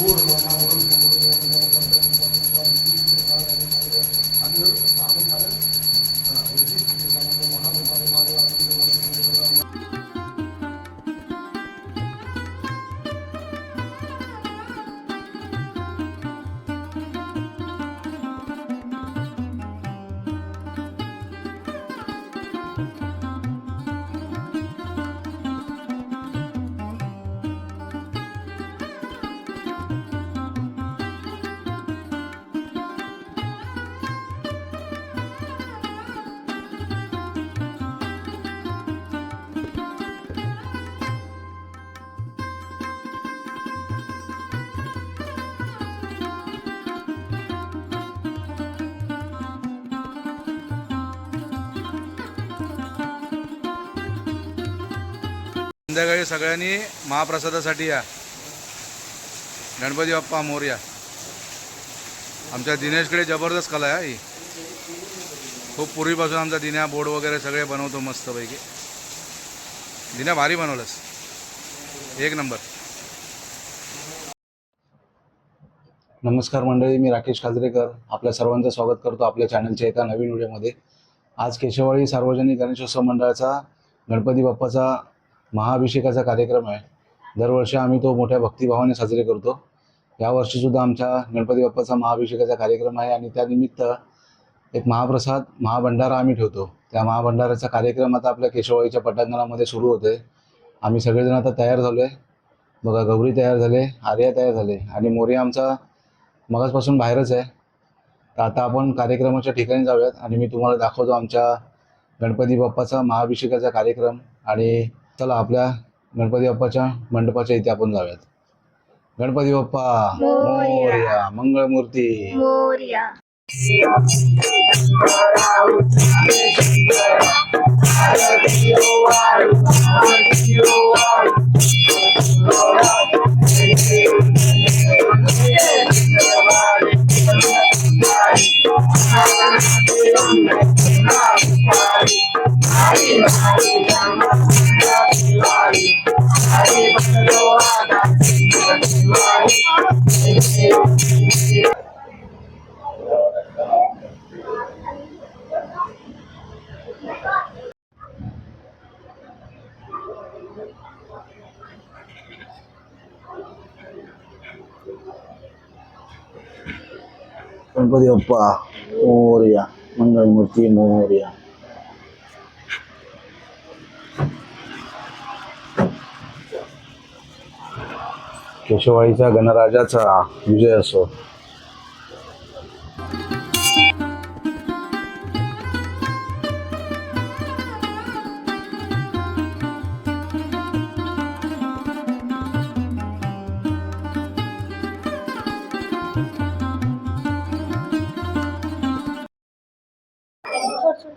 Burada, burada. संध्याकाळी सगळ्यांनी महाप्रसादासाठी या. गणपती बाप्पा मोरया आमच्या दिनेशकडे जबरदस्त कला आहे ही खूप पूर्वीपासून आमचा दिन्या बोर्ड वगैरे सगळे बनवतो मस्तपैकी. दिन्या भारी बनवलंस. एक नंबर. नमस्कार मंडळी मी राकेश काजरेकर. आपल्या सर्वांचं स्वागत करतो आपल्या चॅनलच्या एका नवीन व्हिडिओमध्ये. आज केशवळी सार्वजनिक गणेशोत्सव मंडळाचा गणपती बाप्पाचा महाअभिषेकाचा कार्यक्रम आहे. दरवर्षी आम्ही तो मोठ्या भक्तिभावाने साजरे करतो. यावर्षीसुद्धा आमच्या गणपती बाप्पाचा महाअभिषेकाचा कार्यक्रम आहे आणि त्यानिमित्त एक महाप्रसाद महाभंडारा आम्ही ठेवतो. त्या महाभंडाराचा कार्यक्रम आता आपल्या केशवाईच्या पटांगणामध्ये सुरू होतो आहे आम्ही सगळेजण आता तयार झालो आहे बघा गौरी तयार झाले आर्या तयार झाले आणि मोर्या आमचा मगासपासून बाहेरच आहे. तर आता आपण कार्यक्रमाच्या ठिकाणी जाऊयात आणि मी तुम्हाला दाखवतो आमच्या गणपती बाप्पाचा महाअभिषेकाचा कार्यक्रम आणि चला आपल्या गणपती बाप्पाच्या मंडपाच्या इथे आपण जाऊयात. गणपती बाप्पा मोरया मंगळमूर्ती. मोर्या. गणपती बाप्पा मोरया मंगळमूर्ती मोरया केशवाईचा गणराजाचा विजय असो.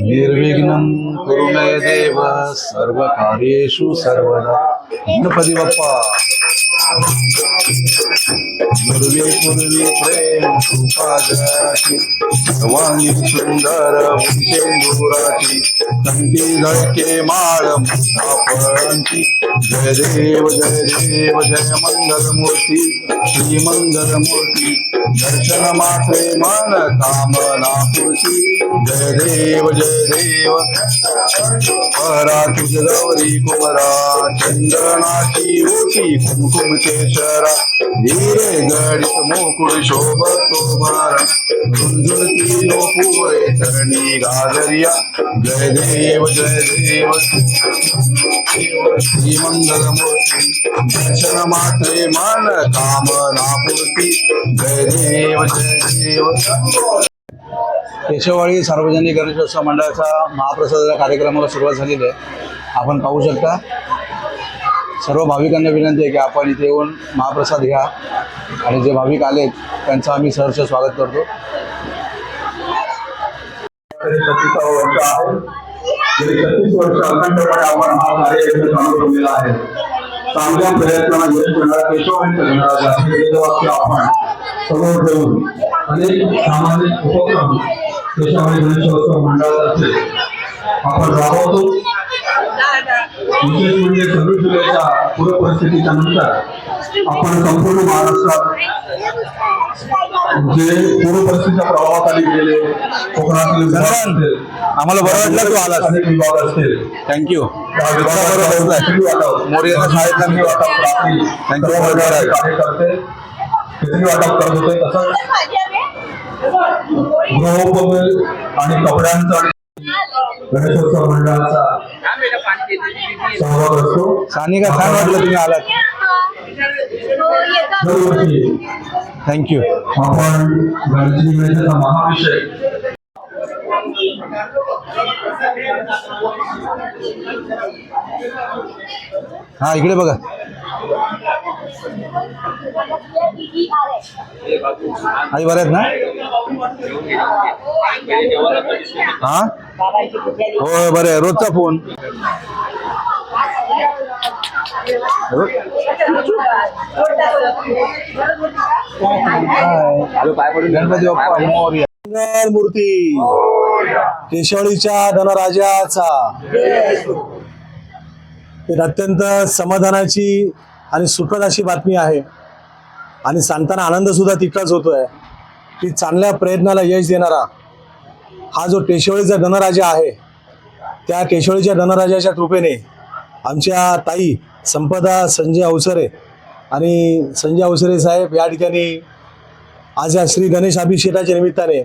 निर्विघ्नं कुरु मे देव सर्व कार्येषु सर्वदा. गणपती बाप्पा। I'm sorry. पूर्वी पूर्वी प्रेम कृपा जयाची सर्वांगी सुंदर मुखेंदुराची कंठी झळके माळ फळांची जय देव जय देव जय मंगल मूर्ती श्री मंगल मूर्ती. दर्शन मात्रे मन कामना पूर्ती जय देव जय देव परा तुझ गौरी कुमरा. चंदनाची ओटी कुमकुम केशरा हिरे गडित मोकुळ शोभतो बारा गाजरिया जय देव जय देव मूर्ती दर्शन मात्रे मन कामना पूर्ती जय देव जय देव सार्वजनिक गणेशोत्सव मंडळाचा महाप्रसादाच्या कार्यक्रमाला सुरुवात झालेली आहे. आपण पाहू शकता सर्व भाविकांना विनंती आहे की आपण इथे येऊन महाप्रसाद घ्या. जे भाविक आलेत आम्ही सहर्ष स्वागत करतो. हा हे अनेक सामाजिक उपक्रम केशव आणि गणेशोत्सव मंडळातर्फे आपण राबवतो. विशेष म्हणजे पूर परिस्थितीच्या नंतर आपण संपूर्ण महाराष्ट्रात जे पूर परिस्थितीच्या प्रभावाखाली गेले कोकणातील आम्हाला बरं वाटलं तू आलास. अनेक विभाग असतील थँक्यू वाटप. रात्री कार्यकर्ते वाटप करत होते तसंच गृहोपयोगी आणि कपड्यांचा गणेशोत्सव मंडळाचा सहभाग असतो. सानिका छान वाटलं तुम्ही आलात? दरवर्षी थँक्यू आपण महाविषय हा इकडे बघा. आई बऱ्यात ना? हा? होय बरं आहे. रोजचा फोन. गणपती बाप्पा मोरया. मंगल मूर्ती केशवळीच्या धनराजाचा. एक अत्यंत समाधानाची आणि सुखद अशी बातमी आहे. आणि सांगताना आनंद सुद्धा तितकाच होतोय. की चांगल्या प्रयत्नाला यश देणारा हा जो टेशवळीचा गणराजा आहे त्या केशवळीच्या गणराजाच्या कृपेने आमच्या ताई संपदा संजय अवसरे आणि संजय अवसरे साहेब या ठिकाणी आज या श्री गणेश अभिषेकाच्या निमित्ताने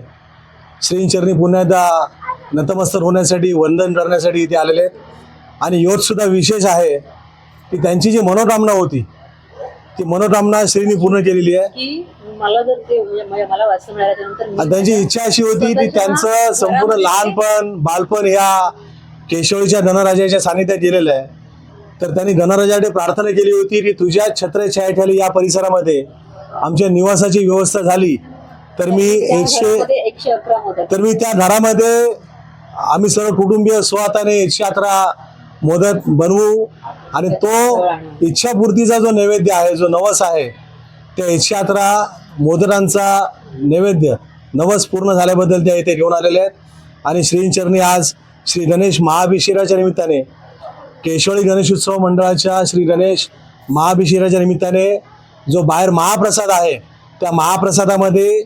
श्रींचरणी पुन्हा नतमस्तक होण्यासाठी वंदन करण्यासाठी इथे आलेले आहेत. आणि योजसुद्धा विशेष आहे की त्यांची जी मनोकामना होती ती मनोकामना श्रीनी पूर्ण केलेली आहे. की मला जर ते म्हणजे म्हणजे मला आणि त्यांची इच्छा अशी होती की त्यांचं संपूर्ण लहानपण बालपण ह्या केशवळीच्या धनराजाच्या सानिध्यात गेलेलं आहे. तर त्यांनी धनराजाकडे प्रार्थना केली होती की तुझ्या छत्रछायाखाली या परिसरामध्ये आमच्या निवासाची व्यवस्था झाली. तर मी त्या एकशे घरामध्ये एकशे अकरा मोदक तर मी त्या घरामध्ये आम्ही सर्व कुटुंबीय स्वतःने एकशे अकरा मोदक बनवू आणि तो इच्छापूर्तीचा जो नैवेद्य आहे जो नवस आहे त्या एकशे अकरा मोदकांचा नैवेद्य नवस पूर्ण झाल्याबद्दल त्या इथे घेऊन आलेले आहेत. आणि श्रींचरणी आज श्री गणेश महाभिषेकाच्या निमित्ताने केशवळी गणेशोत्सव मंडळाच्या श्री गणेश महाभिषेकाच्या निमित्ताने जो बाहेर महाप्रसाद आहे त्या महाप्रसादामध्ये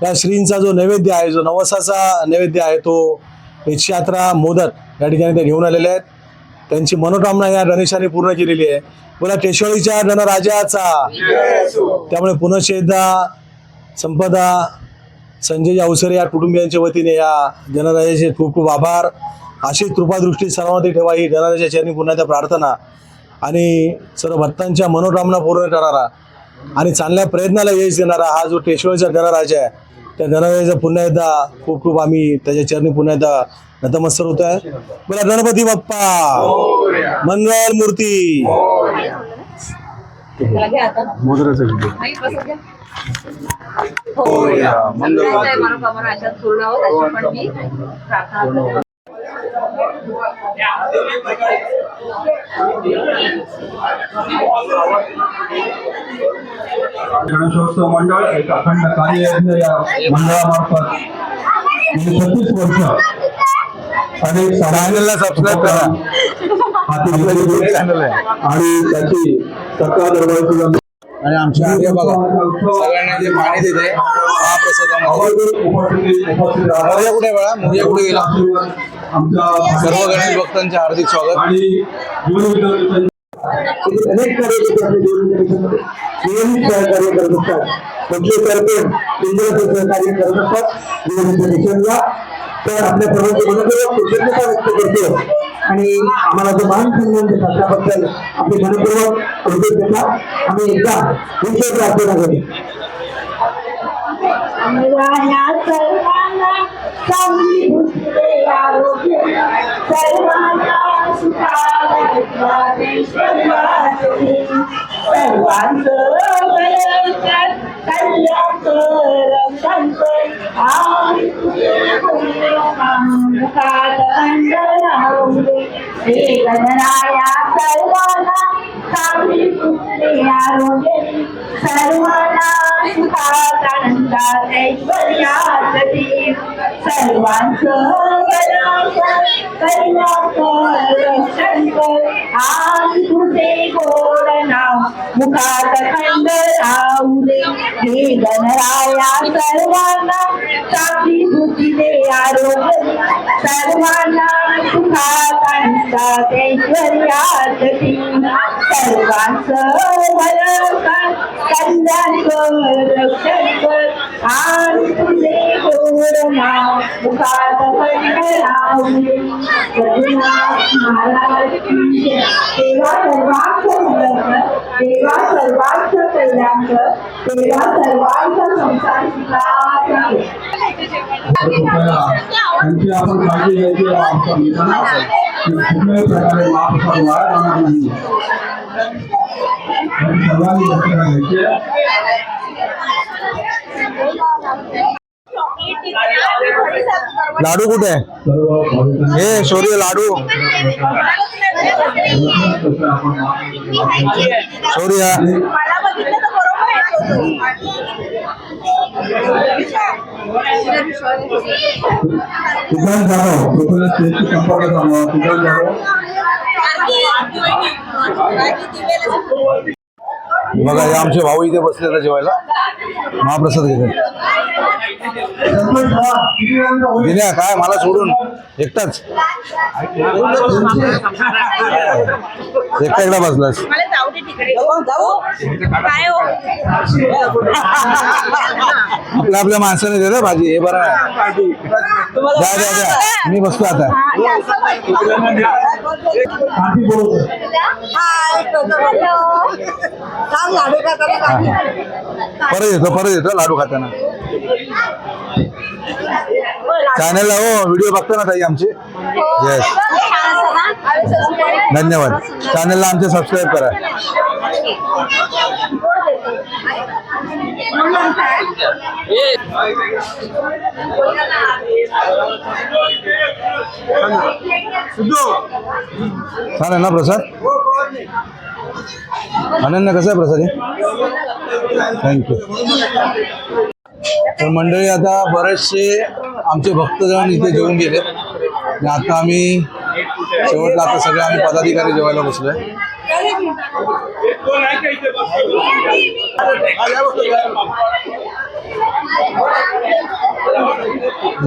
त्या श्रींचा जो नैवेद्य आहे जो नवसाचा नैवेद्य आहे तो एकशे अकरा मोदक या ठिकाणी ते घेऊन आलेले आहेत. त्यांची मनोकामना या गणेशाने पूर्ण केलेली आहे. बोला केशवळीच्या गणराजाचा त्यामुळे पुनश्च एकदा संपदा संजय अवसरे या कुटुंबियांच्या वतीने या गणराजाचे खूप खूप आभार. अशी कृपादृष्टी सर्वांमध्ये ठेवा ही गणराजाच्या चरणी पुन्हा त्या प्रार्थना. आणि सर्व भक्तांच्या मनोकामना पूर्ण करणारा आणि चांगल्या प्रयत्नाला यश देणारा हा जो केशवळीचा गणराजा आहे त्या गणराजाचा पुन्हा एकदा खूप खूप आम्ही त्याच्या चरणी पुन्हा एकदा नतमस्तक होत आहे बोला गणपती बाप्पा. मंगल मूर्ती. आता. हो प्रार्थना करते. गणेशोत्सव मंडळ एक अखंड कार्ययज्ञ या मंडळामार्फत. गेली छत्तीस वर्ष अनेक चॅनलला सबस्क्राईब करा आणि त्याची तक्रार दरबारी आणि आमच्या आगे बघा सगळ्यांना जे पाणी देते महाप्रसादामध्ये कुठे बाळा मोर्या कुठे गेला आमच्या सर्व गणेश भक्तांचे हार्दिक स्वागत आणि अनेक सहकार्य करत असतात त्यांचे कर्तव्य केंद्राचे सहकार्य करत असतात तर आपल्या सर्वांची मनपूर्वक कृतज्ञता व्यक्त करतो. आणि आम्हाला जो मान सन्मान देतात त्याबद्दल आपली मनपूर्वक कृतज्ञता आम्ही एकदा विशेष प्रार्थना करू. सर्वांचं सर्वांचं कल्याण कल्याण रक्षण आणि मुखात अंड राहू दे हे गणराया सर्वांना हे गणराया सर्वांना चांगली बुद्धी दे आरोग्य. सर्वांना सुखात आनंदात ऐश्वर्यात दे सर्वांचं भलं कल्याण कर रक्षण कर. आणि तुझे गोड नाव मुखात खंड रघुनाथ महाराज देवा सर्वांचं देवा सर्वांचं संसार सुखात राहो. त्यांची आपण काळजी घ्यायची आमचा मित्रांनो कुठल्याही प्रकारे महाप्रसाद वाया जाणार नाही. आणि सर्वांनी दक्षिणा घ्यायची लाडू कुठे? हे शौर्य लाडू. शौर्य. मला बघितलं तर बरोबर आहे सुजान जाधव कृपया स्टेजशी संपर्क साधावा सुजान जाधव बघा हे आमचे भाऊ इथे बसले होते जेवायला। महाप्रसाद घेतात दिल्या काय मला सोडून. एकटाच. एकटा एकटा बसलास. मला जाऊ दे तिकडे. जाऊ काय हो? आपल्या आपल्या माणसाने दिलं भाजी. हे बरं आहे. द्या द्या द्या मी बसतो आता. परत येतो परत येतो लाडू खाताना. चॅनलला हो व्हिडिओ बघतो ना ताई आमचे? येस धन्यवाद. चॅनलला आमचे सबस्क्राईब करा. छान आहे ना प्रसाद? अनन्या कसा आहे प्रसाद थँक्यू तर मंडळी आता बरेचसे आमचे भक्तजन इथे जेवून गेले. आणि आता आम्ही शेवटला आता सगळे आम्ही पदाधिकारी जेवायला बसलोय.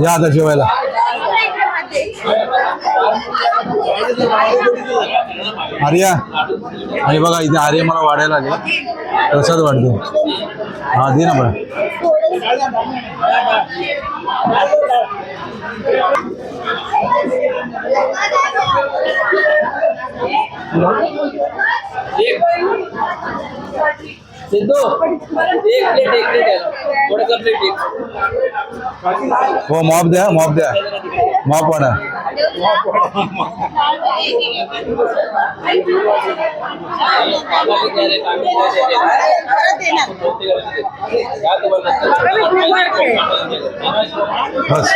या आता जेवायला. आर्या आणि बघा इथे आर्य मला वाढायला आले. प्रसाद वाढतो. हा दे ना बघा हो मॉप द्या मॉप द्या. मॉप आणा बस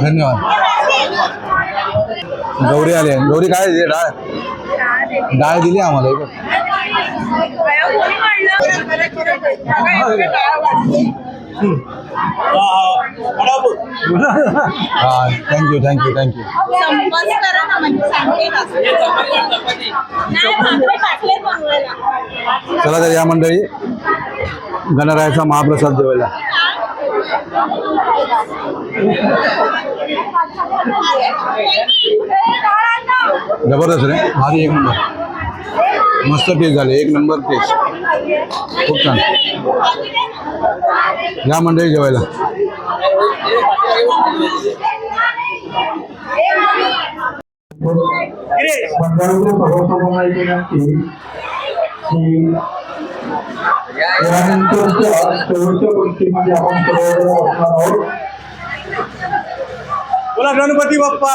धन्यवाद. गौरी आली. गौरी काय डाळ. डाळ दिली आम्हाला थँक्यू थँक्यू थँक्यू चला तर या मंडळी गणरायाचा महाप्रसाद जेवायला जबरदस्त रे भारी एक नंबर. मस्त टेस्ट झाले. एक नंबर टेस्ट खूप छान. या मंडळी जेवायला. यानंतरच्या शेवटच्या गोष्टीमध्ये आपण आहोत बोला गणपती बाप्पा.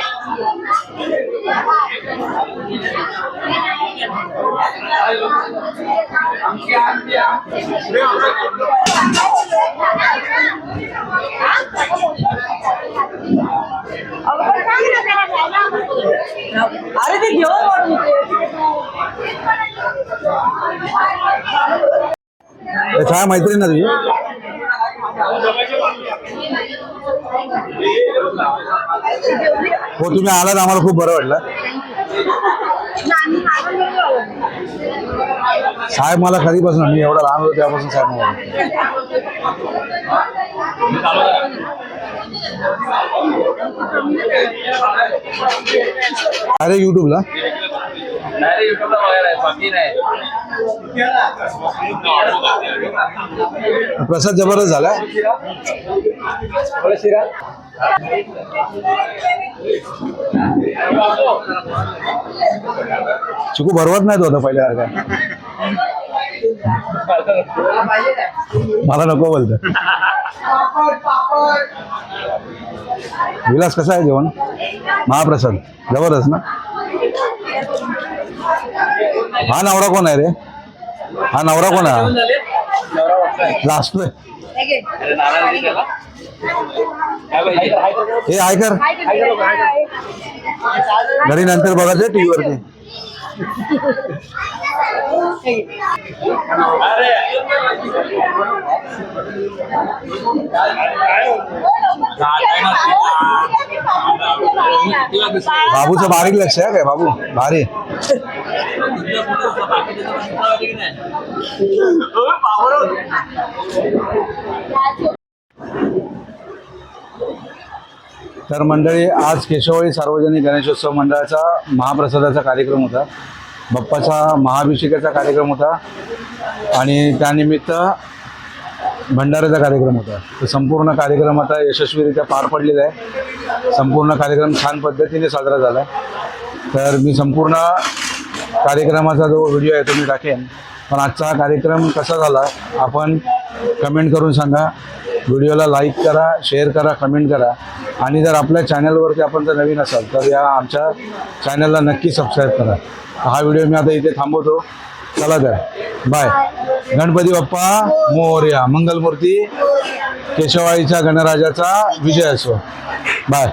अरे ते घेऊन छाया मैत्रीण ना तुझी? हो तुम्ही आलात आम्हाला खूप बरं वाटलं. साहेब मला कधीपासून मी एवढा लहान होतो त्यापासून साहेब मला अरे युट्यूबला प्रसाद जबरदस्त झाला चिकू भरवत नाही तो आता पहिल्या मला नको बोलत. विलास कसा आहे जेवण? महाप्रसाद. जबरदस्त ना? हा नवरा कोण आहे रे? हा नवरा कोण आहे? लास्ट हे ऐकर घरी नंतर बघायचं टीव्ही वरती बाबूचं बारीक लक्ष आहे काय बाबू? भारी तर मंडळी आज केशवळी सार्वजनिक गणेशोत्सव मंडळाचा महाप्रसादाचा कार्यक्रम होता. बाप्पाचा महाभिषेकाचा कार्यक्रम होता. आणि त्यानिमित्त भंडाऱ्याचा कार्यक्रम होता. तर संपूर्ण कार्यक्रम आता यशस्वीरित्या पार पडलेला आहे. संपूर्ण कार्यक्रम छान पद्धतीने साजरा झाला. तर मी संपूर्ण कार्यक्रमाचा जो व्हिडिओ आहे तो मी टाकेन. पण आजचा कार्यक्रम कसा झाला आपण कमेंट करून सांगा. व्हिडिओला लाईक करा शेअर करा कमेंट करा. आणि जर आपल्या चॅनलवरती आपण जर नवीन असाल तर या आमच्या चॅनलला नक्की सबस्क्राईब करा. हा व्हिडिओ मी आता इथे थांबवतो. चला तर बाय. गणपती बाप्पा मोर्या. मंगलमूर्ती केशवाईच्या गणराजाचा विजय असो. बाय.